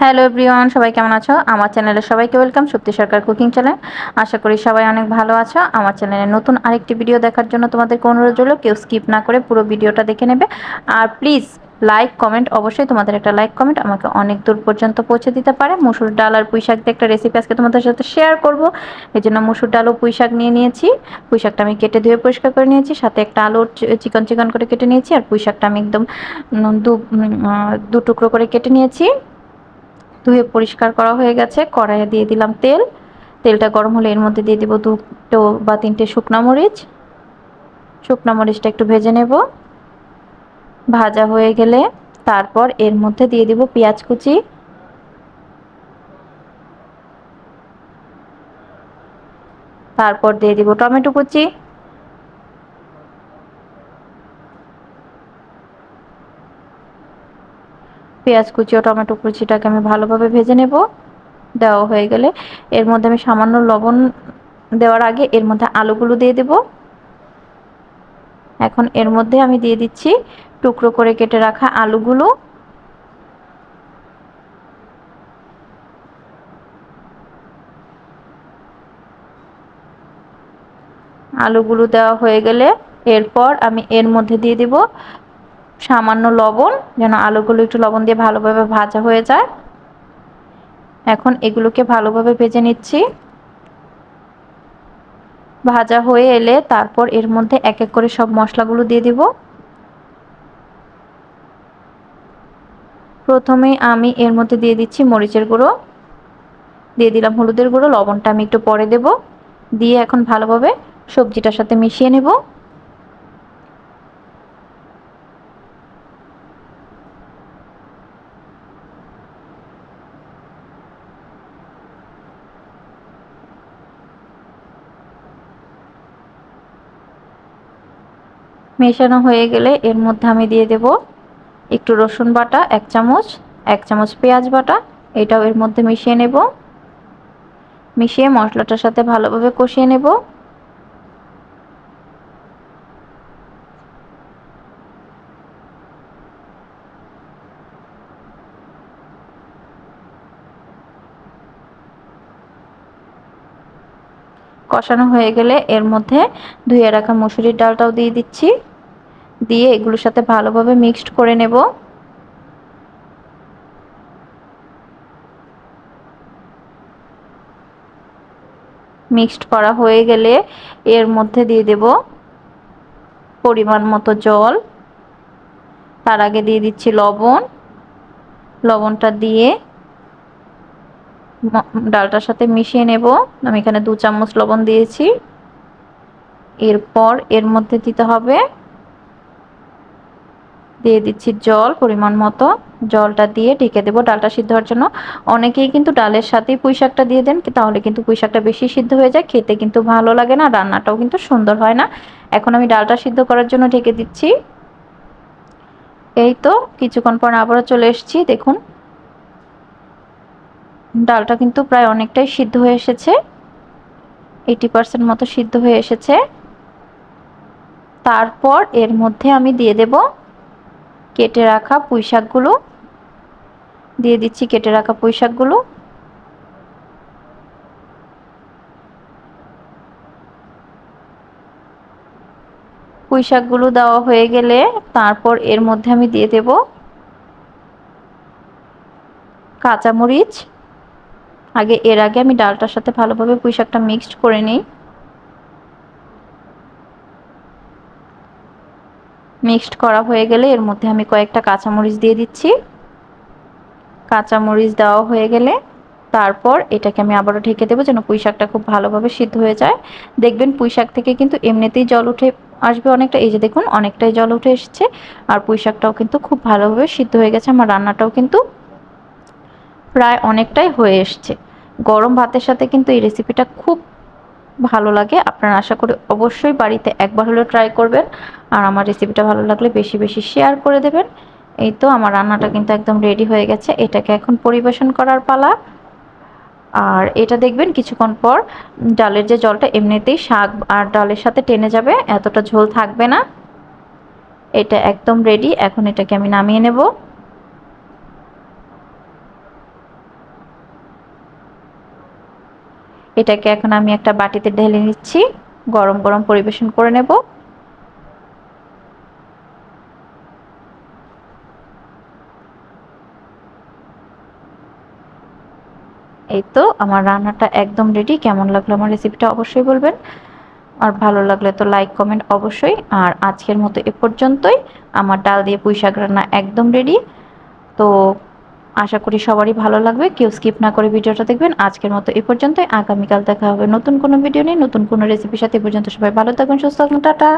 Hello everyone সবাই কেমন আছো? আমার চ্যানেলে সবাইকে ওয়েলকাম সত্যি সরকার কুকিং চ্যানেল আশা করি সবাই অনেক ভালো আছো। আমার চ্যানেলে নতুন আরেকটি ভিডিও দেখার জন্য তোমাদেরকে অনুরোধ রইল, কেউ স্কিপ না করে পুরো ভিডিওটা দেখে নেবে। আর প্লিজ লাইক কমেন্ট অবশ্যই তোমাদের একটা লাইক কমেন্ট আমাকে অনেক দূর পর্যন্ত পৌঁছে দিতে পারে। মুসুর ডাল আর পুঁই শাক দিয়ে একটা রেসিপি আজকে তোমাদের সাথে শেয়ার করব। এই জন্য মুসুর ডাল ও পুঁই শাক নিয়ে নিয়েছি। পুঁই শাকটা আমি কেটে ধুয়ে পরিষ্কার করে নিয়েছি, সাথে একটা আলু চিকন চিকন করে কেটে নিয়েছি, আর পুঁই শাকটা আমি একদম দু টুকরো করে কেটে নিয়েছি। ধুয়ে পরিষ্কার করা হয়ে গেছে। কড়াইয়ে দিয়ে দিলাম তেল। তেলটা গরম হলে এর মধ্যে দিয়ে দিব দুটো বা তিনটে শুকনা মরিচ। শুকনা মরিচটা একটু ভেজে নেব। ভাজা হয়ে গেলে তারপর এর মধ্যে দিয়ে দিব পেঁয়াজ কুচি। তারপর দিয়ে দিব টমেটো কুচি। পেঁয়াজ কুচি ও টমেটো কুচিটাকে আমি ভালোভাবে ভেজে নেব। দেওয়া হয়ে গেলে এর মধ্যে আমি সামান্য লবণ দেওয়ার আগে এর মধ্যে আলুগুলো দিয়ে দেব। এখন এর মধ্যে আমি দিয়ে দিচ্ছি টুকরো করে কেটে রাখা আলুগুলো। আলুগুলো দেওয়া হয়ে গেলে এরপর আমি এর মধ্যে দিয়ে দিব সামান্য লবণ, যেন আলুগুলো একটু লবণ দিয়ে ভালোভাবে ভাজা হয়ে যায়। এখন এগুলোকে ভালোভাবে ভেজে নিচ্ছি। ভাজা হয়ে এলে তারপর এর মধ্যে এক এক করে সব মশলাগুলো দিয়ে দিব। প্রথমে আমি এর মধ্যে দিয়ে দিচ্ছি মরিচের গুঁড়ো। দিয়ে দিলাম হলুদের গুঁড়ো, লবণটা আমি একটু পরে দেব। দিয়ে এখন ভালোভাবে সবজিটার সাথে মিশিয়ে নেব। মেশানো হয়ে গেলে এর মধ্যে আমি দিয়ে দেব একটু রসুন বাটা, এক চামচ এক চামচ পেঁয়াজ বাটা, এটাও এর মধ্যে মিশিয়ে নেব। মিশিয়ে মশলাটার সাথে ভালোভাবে কষিয়ে নেব। কষানো হয়ে গেলে এর মধ্যে ধুয়ে রাখা মুসুরির ডালটাও দিয়ে দিচ্ছি। দিয়ে এগুলোর সাথে ভালোভাবে মিক্সড করে নেব। মিক্সড করা হয়ে গেলে এর মধ্যে দিয়ে দেব পরিমাণ মতো জল। তার আগে দিয়ে দিচ্ছি লবণ। লবণটা দিয়ে ডালটার সাথে মিশিয়ে নেব। আমি এখানে দু চামচ লবণ দিয়েছি। এরপর এর মধ্যে দিতে হবে দিয়ে দিচ্ছি জল পরিমাণ মতো। জলটা দিয়ে ঢেকে দেবো ডালটা সিদ্ধ হওয়ার জন্য। অনেকেই কিন্তু ডালের সাথেই পুঁই শাকটা দিয়ে দেন, তাহলে কিন্তু পুঁই শাকটা বেশি সিদ্ধ হয়ে যায়, খেতে কিন্তু ভালো লাগে না, রান্নাটাও কিন্তু সুন্দর হয় না। এখন আমি ডালটা সিদ্ধ করার জন্য ঢেকে দিচ্ছি। এই তো কিছুক্ষণ পর আবারও চলে এসেছি, দেখুন। ডালটা কিন্তু প্রায় অনেকটাই সিদ্ধ হয়ে এসেছে। এইটি পার্সেন্ট মতো সিদ্ধ হয়ে এসেছে। তারপর এর মধ্যে আমি দিয়ে দেব কেটে রাখা পুঁই শাকগুলো দিয়ে দিচ্ছি কেটে রাখা পুঁই শাকগুলো পুঁই শাকগুলো দেওয়া হয়ে গেলে তারপর এর মধ্যে আমি দিয়ে দেব কাঁচামরিচ। আগে, এর আগে আমি ডালটার সাথে ভালোভাবে পুঁই শাকটা মিক্সড করে নিই। মিক্সড করা হয়ে গেলে এর মধ্যে আমি কয়েকটা কাঁচামরিচ দিয়ে দিচ্ছি। কাঁচামরিচ দেওয়া হয়ে গেলে তারপর এটাকে আমি আবারও ঢেকে দেবো যেন পুঁই শাকটা খুব ভালোভাবে সিদ্ধ হয়ে যায়। দেখবেন পুঁই শাক থেকে কিন্তু এমনিতেই জল উঠে আসবে অনেকটা। এই যে দেখুন, অনেকটাই জল উঠে এসেছে আর পুঁই শাকটাও কিন্তু খুব ভালোভাবে সিদ্ধ হয়ে গেছে। আমার রান্নাটাও কিন্তু প্রায় অনেকটাই হয়ে এসছে। গরম ভাতের সাথে কিন্তু এই রেসিপিটা খুব ভালো লাগে। আপনারা আশা করি অবশ্যই বাড়িতে একবার হলেও ট্রাই করবেন। আর আমার রেসিপিটা ভালো লাগলে বেশি বেশি শেয়ার করে দেবেন। এই তো আমার রান্নাটা কিন্তু একদম রেডি হয়ে গেছে। এটাকে এখন পরিবেশন করার পালা। আর এটা দেখবেন কিছুক্ষণ পর ডালের যে জলটা এমনিতেই শাক আর ডালের সাথে টেনে যাবে, এতটা ঝোল থাকবে না। এটা একদম রেডি এখন এটাকে আমি নামিয়ে নেব। এটাকে এখন আমি একটা বাটিতে ঢেলে নিচ্ছি। গরম গরম পরিবেশন করে নেব। এই তো আমার রান্নাটা একদম রেডি কেমন লাগল আমার রেসিপিটা অবশ্যই বলবেন। আর ভালো লাগলে তো লাইক কমেন্ট অবশ্যই। আর আজকের মতো এ পর্যন্তই। আমার ডাল দিয়ে পুঁই শাক রান্না একদম রেডি তো আশা করি সবারই ভালো লাগবে। কেউ স্কিপ না করে ভিডিওটা দেখবেন। আজকের মতো এ পর্যন্তই। আগামীকাল দেখা হবে নতুন কোনো ভিডিও নিয়ে, নতুন কোনো রেসিপির সাথে। এ পর্যন্ত সবাই ভালো থাকবেন সুস্থ থাকবেন টাটা।